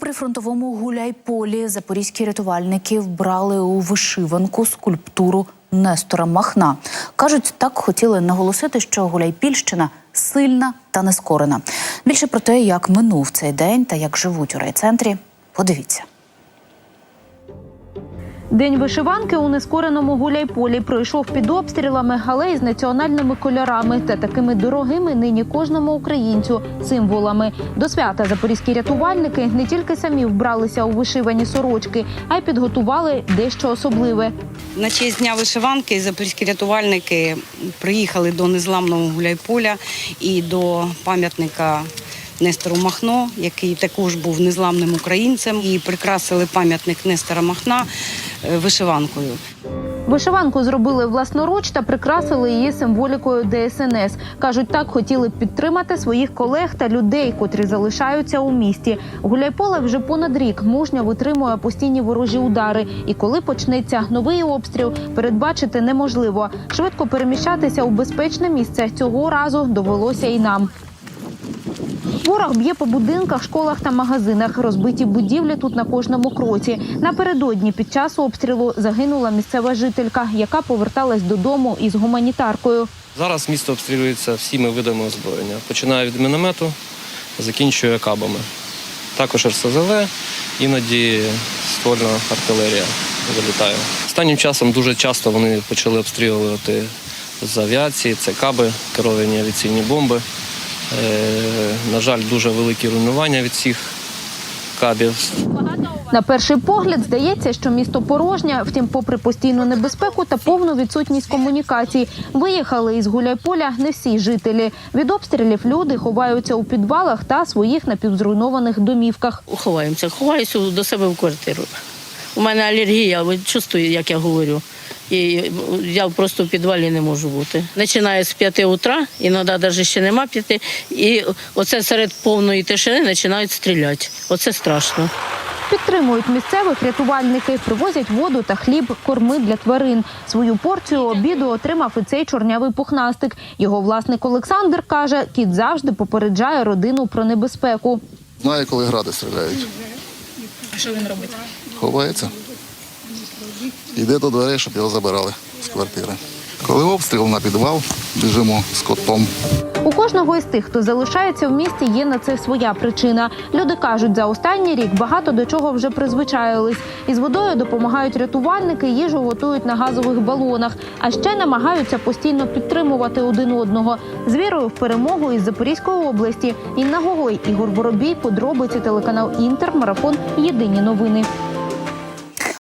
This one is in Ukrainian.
прифронтовому гуляйполі запорізькі рятувальники вбрали у вишиванку скульптуру Нестора Махна. Кажуть, так хотіли наголосити, що Гуляйпільщина сильна та нескорена. Більше про те, як минув цей день та як живуть у райцентрі, подивіться. День вишиванки у нескореному гуляйполі пройшов під обстрілами, але із національними кольорами та такими дорогими нині кожному українцю символами. До свята запорізькі рятувальники не тільки самі вбралися у вишивані сорочки, а й підготували дещо особливе. На честь дня вишиванки запорізькі рятувальники приїхали до незламного гуляйполя і до пам'ятника Нестору Махно, який також був незламним українцем, і прикрасили пам'ятник Нестора Махна вишиванкою. Вишиванку зробили власноруч та прикрасили її символікою ДСНС. кажуть, так хотіли підтримати своїх колег та людей, котрі залишаються у місті. Гуляйполе вже понад рік мужньо витримує постійні ворожі удари. І коли почнеться новий обстріл, передбачити неможливо. Швидко переміщатися у безпечне місце цього разу довелося і нам. Ворог б'є по будинках, школах та магазинах. Розбиті будівлі тут на кожному кроці. Напередодні під час обстрілу загинула місцева жителька, яка поверталась додому із гуманітаркою. Зараз місто обстрілюється всіми видами озброєння. Починає від міномету, закінчує кабами. Також РСЗВ, іноді ствольна артилерія залітає. Останнім часом дуже часто вони почали обстрілювати з авіації, це каби, керовані авіаційні бомби. Е, на жаль, дуже великі руйнування від цих кабів. На перший погляд здається, що місто порожнє. Втім, попри постійну небезпеку та повну відсутність комунікацій, виїхали із Гуляйполя не всі жителі. Від обстрілів люди ховаються у підвалах та своїх напівзруйнованих домівках. Ховаємося. Ховаюся до себе в квартиру. У мене алергія, ви чувствую, як я говорю. І я просто в підвалі не можу бути. Починає з 5 утра, іноді навіть ще нема п'яти. І оце серед повної тишини починають стріляти. Оце страшно. Підтримують місцевих рятувальники, привозять воду та хліб, корми для тварин. Свою порцію обіду отримав і цей чорнявий пухнастик. Його власник Олександр каже, кіт завжди попереджає родину про небезпеку. Знає, коли гради стріляють. А що він робить? Ховається. Йде до дверей, щоб його забирали з квартири. Коли обстріл на підвал, біжимо з котом. У кожного із тих, хто залишається в місті, є на це своя причина. Люди кажуть, за останній рік багато до чого вже призвичаїлись. Із водою допомагають рятувальники, їжу готують на газових балонах, а ще намагаються постійно підтримувати один одного з вірою в перемогу із Запорізької області. Інна Гогой, Ігор Воробій, подробиці телеканал Інтер, марафон Єдині новини.